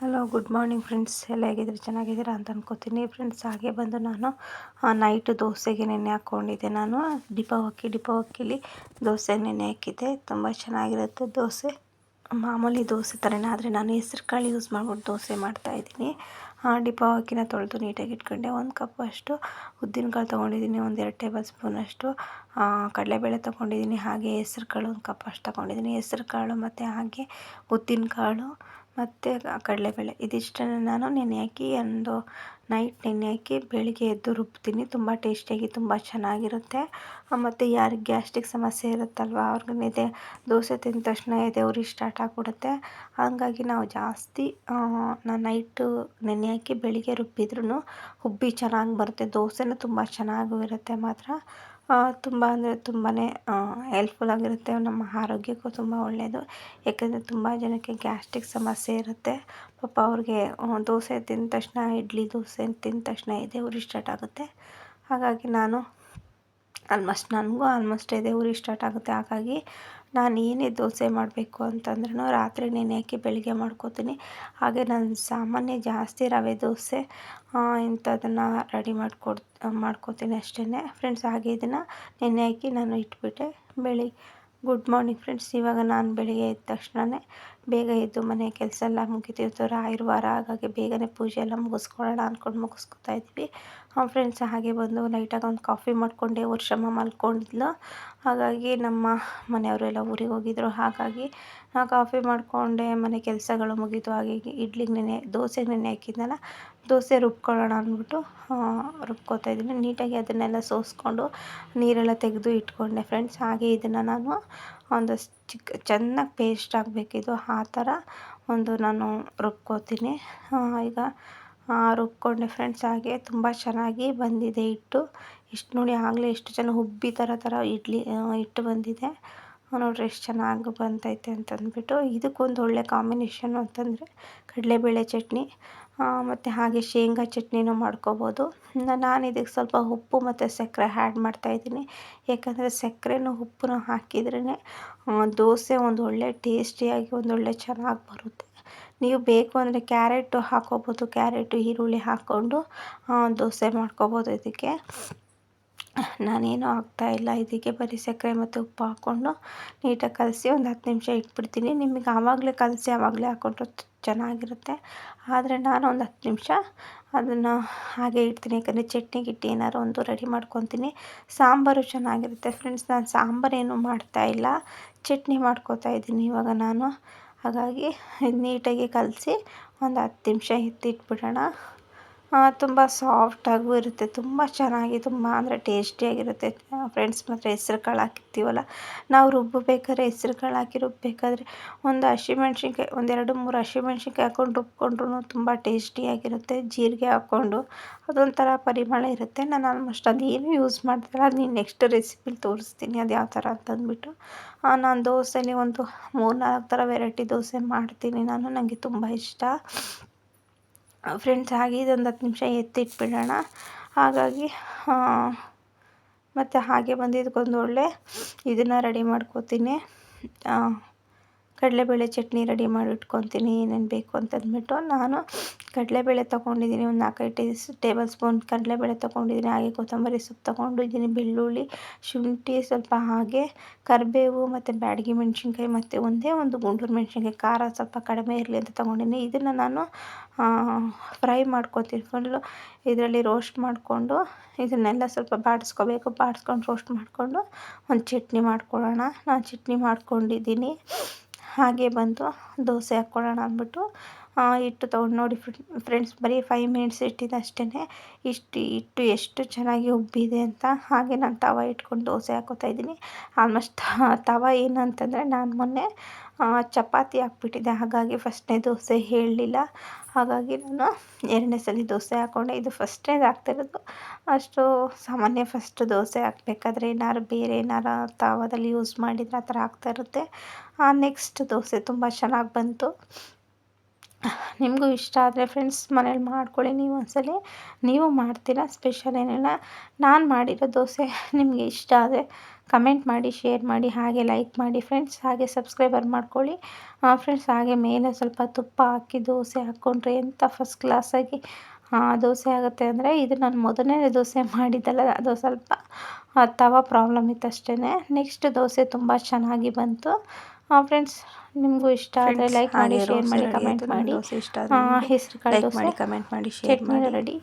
Hello good morning friends ಎಲ್ಲ ಹೇಗಿದ್ದೀರಿ? ಚೆನ್ನಾಗಿದ್ದೀರಾ ಅಂತ ಅನ್ಕೋತೀನಿ. ಫ್ರೆಂಡ್ಸ್ ಹಾಗೆ ಬಂದು ನಾನು ನೈಟ್ ದೋಸೆಗೆ ನೆನೆ ಹಾಕ್ಕೊಂಡಿದ್ದೆ ನಾನು. ಡಿಪಾವಕ್ಕಿ ಡಿಪಾವಕ್ಕಿಲಿ ದೋಸೆ ನೆನೆ ಹಾಕಿದ್ದೆ. ತುಂಬ ಚೆನ್ನಾಗಿರುತ್ತೆ ದೋಸೆ. ಮಾಮೂಲಿ ದೋಸೆ ಥರನೇ ಆದರೆ ನಾನು ಹೆಸ್ರು ಕಾಳು ಯೂಸ್ ಮಾಡ್ಬಿಟ್ಟು ದೋಸೆ ಮಾಡ್ತಾಯಿದ್ದೀನಿ ಡಿಪಾವಕ್ಕಿನ ತೊಳೆದು ನೀಟಾಗಿ ಇಟ್ಕೊಂಡೆ. ಒಂದು ಕಪ್ ಅಷ್ಟು ಉದ್ದಿನಕಾಳು ತೊಗೊಂಡಿದ್ದೀನಿ ಒಂದೆರಡು ಟೇಬಲ್ ಸ್ಪೂನಷ್ಟು ಕಡಲೆಬೇಳೆ ತೊಗೊಂಡಿದ್ದೀನಿ, ಹಾಗೆ ಹೆಸ್ರು ಕಾಳು ಒಂದು ಕಪ್ ಅಷ್ಟು ತೊಗೊಂಡಿದ್ದೀನಿ. ಹೆಸ್ರು ಕಾಳು ಮತ್ತು ಹಾಗೆ ಉದ್ದಿನಕಾಳು. ಮತ್ತು ಕಡಲೆಬೇಳೆ. ಇದಿಷ್ಟನ್ನು ನಾನು ನೆನೆ ಹಾಕಿ ಒಂದು ನೈಟ್ ನೆನೆ ಹಾಕಿ ಬೆಳಗ್ಗೆ ಎದ್ದು ರುಬ್ತೀನಿ. ತುಂಬ ಟೇಸ್ಟಿಯಾಗಿ ತುಂಬ ಚೆನ್ನಾಗಿರುತ್ತೆ. ಮತ್ತು ಯಾರಿಗೆ ಗ್ಯಾಸ್ಟ್ರಿಕ್ ಸಮಸ್ಯೆ ಇರುತ್ತಲ್ವ ಅವ್ರಿಗೂ ಎದೆ ದೋಸೆ ತಿಂದ ತಕ್ಷಣ ಎದೆ ಉರಿ ಸ್ಟಾರ್ಟ್ ಆಗಿಬಿಡುತ್ತೆ. ಹಾಗಾಗಿ ನಾವು ಜಾಸ್ತಿ ನಾನು ನೈಟು ನೆನೆ ಹಾಕಿ ಬೆಳಗ್ಗೆ ರುಬ್ಬಿದ್ರೂ ಉಬ್ಬಿ ಚೆನ್ನಾಗಿ ಬರುತ್ತೆ. ದೋಸೆನೂ ತುಂಬ ಚೆನ್ನಾಗೂ ಇರುತ್ತೆ ಮಾತ್ರ. ತುಂಬ ಅಂದರೆ ತುಂಬಾ ಹೆಲ್ಪ್ಫುಲ್ ಆಗಿರುತ್ತೆ. ನಮ್ಮ ಆರೋಗ್ಯಕ್ಕೂ ತುಂಬ ಒಳ್ಳೆಯದು ಯಾಕೆಂದರೆ ತುಂಬ ಜನಕ್ಕೆ ಗ್ಯಾಸ್ಟ್ರಿಕ್ ಸಮಸ್ಯೆ ಇರುತ್ತೆ. ಪಾಪ ಅವ್ರಿಗೆ ದೋಸೆ ತಿಂದ ತಕ್ಷಣ, ಇಡ್ಲಿ ದೋಸೆ ತಿಂದ ತಕ್ಷಣ ಎದೆ ಉರಿ ಸ್ಟಾರ್ಟ್ ಆಗುತ್ತೆ. ಹಾಗಾಗಿ ನಾನು ಆಲ್ಮೋಸ್ಟ್ ನನಗೂ ಆಲ್ಮೋಸ್ಟ್ ಇದೆ ಊರಿಗೆ ಸ್ಟಾರ್ಟ್ ಆಗುತ್ತೆ. ಹಾಗಾಗಿ ನಾನು ಏನೇ ದೋಸೆ ಮಾಡಬೇಕು ಅಂತಂದ್ರೂ ರಾತ್ರಿ ನೆನೆ ಹಾಕಿ ಬೆಳಿಗ್ಗೆ ಮಾಡ್ಕೋತೀನಿ? ಹಾಗೆ ನಾನು ಸಾಮಾನ್ಯ ಜಾಸ್ತಿ ರವೆ ದೋಸೆ ಇಂಥದನ್ನು ರೆಡಿ ಮಾಡಿಕೊಡ್, ಮಾಡ್ಕೋತೀನಿ ಅಷ್ಟೇ ಫ್ರೆಂಡ್ಸ್ ಹಾಗೆ ಇದನ್ನು ನೆನೆ ಹಾಕಿ ನಾನು ಇಟ್ಬಿಟ್ಟೆ ಬೆಳಿ. ಗುಡ್ ಮಾರ್ನಿಂಗ್ ಫ್ರೆಂಡ್ಸ್ ಇವಾಗ ನಾನು ಬೆಳಿಗ್ಗೆ ಎದ್ದ ತಕ್ಷಣವೇ ಬೇಗ ಎದ್ದು ಮನೆ ಕೆಲಸ ಎಲ್ಲ ಮುಗಿತಿತ್ತು ವಾರ ಹಾಗಾಗಿ ಬೇಗನೆ ಪೂಜೆ ಎಲ್ಲ ಮುಗಿಸ್ಕೊಳ್ಳೋಣ ಅಂದ್ಕೊಂಡು ಮುಗಿಸ್ಕೊತಾ ಇದ್ವಿ. ಫ್ರೆಂಡ್ಸ್ ಹಾಗೆ ಬಂದು ಲೈಟಾಗಿ ಒಂದು ಕಾಫಿ ಮಾಡಿಕೊಂಡೆ ವರ್ಷಮ್ಮ ಮಲ್ಕೊಂಡಿದ್ಲು. ಹಾಗಾಗಿ ನಮ್ಮ ಮನೆಯವರೆಲ್ಲ ಊರಿಗೆ ಹೋಗಿದ್ರು. ಹಾಗಾಗಿ ನಾ ಕಾಫಿ ಮಾಡಿಕೊಂಡೆ, ಮನೆ ಕೆಲಸಗಳು ಮುಗೀತು. ಹಾಗೆ ಇಡ್ಲಿಗೆ ನೆನೆ ದೋಸೆಗೆ ನೆನೆ ಹಾಕಿದ್ನಲ್ಲ, ದೋಸೆ ರುಬ್ಕೊಳ್ಳೋಣ ಅಂದ್ಬಿಟ್ಟು ರುಬ್ಕೋತಾ ಇದ್ದೀನಿ. ನೀಟಾಗಿ ಅದನ್ನೆಲ್ಲ ಸೋಸ್ಕೊಂಡು ನೀರೆಲ್ಲ ತೆಗೆದು ಇಟ್ಕೊಂಡೆ ಫ್ರೆಂಡ್ಸ್ ಹಾಗೆ ಇದನ್ನು ನಾನು ಒಂದು ಚಿಕ್ಕ, ಚೆನ್ನಾಗಿ ಪೇಸ್ಟ್ ಆಗಬೇಕಿದು, ಆ ಥರ ಒಂದು ನಾನು ರುಬ್ಕೊಳ್ತೀನಿ ಈಗ ರುಬ್ಕೊಂಡೆ ಫ್ರೆಂಡ್ಸ್ ಹಾಗೆ ತುಂಬ ಚೆನ್ನಾಗಿ ಬಂದಿದೆ ಹಿಟ್ಟು. ಇಷ್ಟು ನೋಡಿ ಆಗಲೇ ಎಷ್ಟು ಜನ ಉಬ್ಬಿ ಥರ ಥರ ಇಡ್ಲಿ ಹಿಟ್ಟು ಬಂದಿದೆ. ನೋಡಿರಿ ಎಷ್ಟು ಚೆನ್ನಾಗಿ ಬಂತೈತೆ ಅಂತಂದ್ಬಿಟ್ಟು, ಇದಕ್ಕೊಂದು ಒಳ್ಳೆ ಕಾಂಬಿನೇಷನ್ ಅಂತಂದರೆ ಕಡಲೆಬೇಳೆ ಚಟ್ನಿ. ಮತ್ತು ಹಾಗೆ ಶೇಂಗಾ ಚಟ್ನಿನೂ ಮಾಡ್ಕೋಬೋದು. ನಾನು ಇದಕ್ಕೆ ಸ್ವಲ್ಪ ಉಪ್ಪು ಮತ್ತು ಸಕ್ಕರೆ ಆ್ಯಡ್ ಮಾಡ್ತಾಯಿದ್ದೀನಿ ಯಾಕಂದರೆ ಸಕ್ಕರೆನೂ ಉಪ್ಪನ್ನು ಹಾಕಿದ್ರೇ ದೋಸೆ ಒಂದು ಒಳ್ಳೆ ಟೇಸ್ಟಿಯಾಗಿ ಒಂದೊಳ್ಳೆ ಚೆನ್ನಾಗಿ ಬರುತ್ತೆ. ನೀವು ಬೇಕು ಅಂದರೆ ಕ್ಯಾರೆಟು ಹಾಕ್ಕೋಬೋದು ಕ್ಯಾರೆಟು, ಈರುಳ್ಳಿ ಹಾಕ್ಕೊಂಡು ದೋಸೆ ಮಾಡ್ಕೋಬೋದು ಇದಕ್ಕೆ. ನಾನೇನು ಹಾಕ್ತಾಯಿಲ್ಲ ಇದಕ್ಕೆ ಬರೀ ಸಕ್ಕರೆ ಮತ್ತು ಉಪ್ಪು ಹಾಕ್ಕೊಂಡು ನೀಟಾಗಿ ಕಲಸಿ ಒಂದು ಹತ್ತು ನಿಮಿಷ ಇಟ್ಬಿಡ್ತೀನಿ. ನಿಮಗೆ ಆವಾಗಲೇ ಕಲಸಿ ಆವಾಗಲೇ ಹಾಕ್ಕೊಂಡ್ರೆ ಚೆನ್ನಾಗಿರುತ್ತೆ. ಆದರೆ ನಾನು ಒಂದು ಹತ್ತು ನಿಮಿಷ ಅದನ್ನು ಹಾಗೆ ಇಡ್ತೀನಿ. ಯಾಕಂದರೆ ಚಟ್ನಿ ಗಿಟ್ಟಿ ಏನಾದ್ರು ಒಂದು ರೆಡಿ ಮಾಡ್ಕೊತೀನಿ. ಸಾಂಬಾರು ಚೆನ್ನಾಗಿರುತ್ತೆ ಫ್ರೆಂಡ್ಸ್. ನಾನು ಸಾಂಬಾರೇನು ಮಾಡ್ತಾಯಿಲ್ಲ ಚಟ್ನಿ ಮಾಡ್ಕೋತಾ ಇದ್ದೀನಿ ಇವಾಗ ನಾನು. ಹಾಗಾಗಿ ನೀಟಾಗಿ ಕಲಸಿ ಒಂದು ಹತ್ತು ನಿಮಿಷ ಎತ್ತಿಟ್ಬಿಡೋಣ. ತುಂಬ ಸಾಫ್ಟಾಗೂ ಇರುತ್ತೆ, ತುಂಬ ಚೆನ್ನಾಗಿ, ತುಂಬ ಅಂದರೆ ಟೇಸ್ಟಿಯಾಗಿರುತ್ತೆ ಫ್ರೆಂಡ್ಸ್ ಮಾತ್ರ ಹೆಸ್ರು ಕಾಳು ಹಾಕಿರ್ತೀವಲ್ಲ, ನಾವು ರುಬ್ಬಬೇಕಾದ್ರೆ ಹೆಸ್ರು ಕಾಳು ಹಾಕಿ ರುಬ್ಬಬೇಕಾದ್ರೆ ಒಂದು ಹಸಿಮೆಣ್ಸಿನ್ಕಾಯಿ ಒಂದೆರಡು ಮೂರು ಹಸಿಮೆಣ್ಸಿನ್ಕಾಯಿ ಹಾಕ್ಕೊಂಡು ರುಬ್ಬಿಕೊಂಡ್ರೂ ತುಂಬ ಟೇಸ್ಟಿಯಾಗಿರುತ್ತೆ ಜೀರಿಗೆ ಹಾಕ್ಕೊಂಡು ಅದೊಂಥರ ಪರಿಮಳ ಇರುತ್ತೆ. ನಾನು ಆಲ್ಮೋಸ್ಟ್ ಅದೇನು ಯೂಸ್ ಮಾಡ್ತಿಲ್ಲ, ಅದು ನೀನು ನೆಕ್ಸ್ಟ್ ರೆಸಿಪಿಲಿ ತೋರಿಸ್ತೀನಿ, ಅದು ಯಾವ ಥರ ಅಂತಂದ್ಬಿಟ್ಟು ನಾನು ದೋಸೆಲಿ ಒಂದು ಮೂರು ನಾಲ್ಕು ಥರ ವೆರೈಟಿ ದೋಸೆ ಮಾಡ್ತೀನಿ ನಾನು ನನಗೆ ತುಂಬ ಇಷ್ಟ. ಫ್ರೆಂಡ್ಸ್ ಹಾಗೆ ಇದೊಂದು ಹತ್ತು ನಿಮಿಷ ಎತ್ತಿಟ್ಬಿಡೋಣ. ಹಾಗಾಗಿ ಮತ್ತು ಹಾಗೆ ಬಂದು ಇದಕ್ಕೊಂದು ಒಳ್ಳೆ ಇದನ್ನು ರೆಡಿ ಮಾಡ್ಕೋತೀನಿ. ಕಡಲೆಬೇಳೆ ಚಟ್ನಿ ರೆಡಿ ಮಾಡಿ ಇಟ್ಕೊತೀನಿ, ಏನೇನು ಬೇಕು ಅಂತಂದ್ಬಿಟ್ಟು ನಾನು ಕಡಲೆಬೇಳೆ ತೊಗೊಂಡಿದ್ದೀನಿ. ಒಂದು ನಾಲ್ಕೈದು ಟೀಸ್ ಟೇಬಲ್ ಸ್ಪೂನ್ ಕಡಲೆಬೇಳೆ ತೊಗೊಂಡಿದ್ದೀನಿ. ಹಾಗೆ ಕೊತ್ತಂಬರಿ ಸೊಪ್ಪು ತೊಗೊಂಡಿದ್ದೀನಿ, ಬೆಳ್ಳುಳ್ಳಿ, ಶುಂಠಿ ಸ್ವಲ್ಪ ಹಾಗೆ, ಕರಿಬೇವು ಮತ್ತು ಬ್ಯಾಡಗಿ ಮೆಣಸಿನ್ಕಾಯಿ ಮತ್ತು ಒಂದೇ ಒಂದು ಗುಂಡೂರು ಮೆಣಸಿನ್ಕಾಯಿ, ಖಾರ ಸ್ವಲ್ಪ ಕಡಿಮೆ ಇರಲಿ ಅಂತ ತೊಗೊಂಡಿದ್ದೀನಿ. ಇದನ್ನು ನಾನು ಫ್ರೈ ಮಾಡ್ಕೊತೀನಿ. ಫುಲ್ಲು ಇದರಲ್ಲಿ ರೋಸ್ಟ್ ಮಾಡಿಕೊಂಡು ಇದನ್ನೆಲ್ಲ ಸ್ವಲ್ಪ ಬಾಡಿಸ್ಕೋಬೇಕು. ಬಾಡಿಸ್ಕೊಂಡು ರೋಸ್ಟ್ ಮಾಡಿಕೊಂಡು ಒಂದು ಚಟ್ನಿ ಮಾಡ್ಕೊಳ್ಳೋಣ. ನಾನು ಚಟ್ನಿ ಮಾಡ್ಕೊಂಡಿದ್ದೀನಿ. ಹಾಗೆ ಬಂದು ದೋಸೆ ಹಾಕ್ಕೊಳ್ಳೋಣ ಅಂದ್ಬಿಟ್ಟು ಹಿಟ್ಟು ತೊಗೊಂಡು ನೋಡಿ ಫ್ರೆಂಡ್ಸ್, ಬರೀ ಫೈವ್ ಮಿನಿಟ್ಸ್ ಇಟ್ಟಿದ್ದು ಅಷ್ಟೇ ಇಷ್ಟು, ಹಿಟ್ಟು ಎಷ್ಟು ಚೆನ್ನಾಗಿ ಉಬ್ಬಿದೆ ಅಂತ ಹಾಗೆ ನಾನು ತವ ಇಟ್ಕೊಂಡು ದೋಸೆ ಹಾಕೋತಾ ಇದ್ದೀನಿ. ಆಲ್ಮೋಸ್ಟ್ ತವ ಏನಂತಂದರೆ ನಾನು ಮೊನ್ನೆ ಚಪಾತಿ ಹಾಕ್ಬಿಟ್ಟಿದ್ದೆ. ಹಾಗಾಗಿ ಫಸ್ಟ್ನೇ ದೋಸೆ ಹೇಳಲಿಲ್ಲ. ಹಾಗಾಗಿ ನಾನು ಎರಡನೇ ಸಲ ದೋಸೆ ಹಾಕ್ಕೊಂಡೆ ಇದು ಫಸ್ಟ್ನೇದು ಹಾಕ್ತಿರೋದು ಅಷ್ಟು ಸಾಮಾನ್ಯ ಫಸ್ಟ್ ದೋಸೆ ಹಾಕ್ಬೇಕಾದ್ರೆ ಏನಾದ್ರು ಬೇರೆ ಏನಾರು ತಾವದಲ್ಲಿ ಯೂಸ್ ಮಾಡಿದರೆ ಆ ಥರ ಆಗ್ತಾ ಇರುತ್ತೆ. ನೆಕ್ಸ್ಟ್ ದೋಸೆ ತುಂಬ ಚೆನ್ನಾಗಿ ಬಂತು. ನಿಮಗೂ ಇಷ್ಟ ಆದರೆ ಫ್ರೆಂಡ್ಸ್ ಮನೇಲಿ ಮಾಡ್ಕೊಳ್ಳಿ. ನೀವು ಒಂದ್ಸಲ ನೀವು ಮಾಡ್ತೀರಾ ಸ್ಪೆಷಲ್ ಏನಿಲ್ಲ. ನಾನು ಮಾಡಿರೋ ದೋಸೆ ನಿಮಗೆ ಇಷ್ಟ ಆದರೆ ಕಮೆಂಟ್ ಮಾಡಿ ಶೇರ್ ಮಾಡಿ, ಹಾಗೆ ಲೈಕ್ ಮಾಡಿ. ಫ್ರೆಂಡ್ಸ್ ಹಾಗೆ ಸಬ್ಸ್ಕ್ರೈಬರ್ ಮಾಡ್ಕೊಳ್ಳಿ. ಫ್ರೆಂಡ್ಸ್ ಹಾಗೆ ಮೇಲೆ ಸ್ವಲ್ಪ ತುಪ್ಪ ಹಾಕಿ ದೋಸೆ ಹಾಕ್ಕೊಂಡ್ರೆ ಎಂಥ ಫಸ್ಟ್ ಕ್ಲಾಸಾಗಿ ದೋಸೆ ಆಗುತ್ತೆ ಅಂದರೆ ಇದು ನಾನು ಮೊದಲನೇ ದೋಸೆ ಮಾಡಿದ್ದಲ್ಲ, ಅದು ಸ್ವಲ್ಪ ತವ ಪ್ರಾಬ್ಲಮ್ ಇತ್ತು ಅಷ್ಟೇ ನೆಕ್ಸ್ಟ್ ದೋಸೆ ತುಂಬ ಚೆನ್ನಾಗಿ ಬಂತು. ಫ್ರೆಂಡ್ಸ್ ನಿಮಗೂ ಇಷ್ಟ ಆದರೆ ಲೈಕ್ ಮಾಡಿ ಶೇರ್ ಮಾಡಿ ಕಮೆಂಟ್ ಮಾಡಿ. ಹೆಸರು ಕಾಳು ಮಾಡಿ ಕಮೆಂಟ್ ಮಾಡಿ ಶೇರ್ ಮಾಡಿ. ರೆಡಿ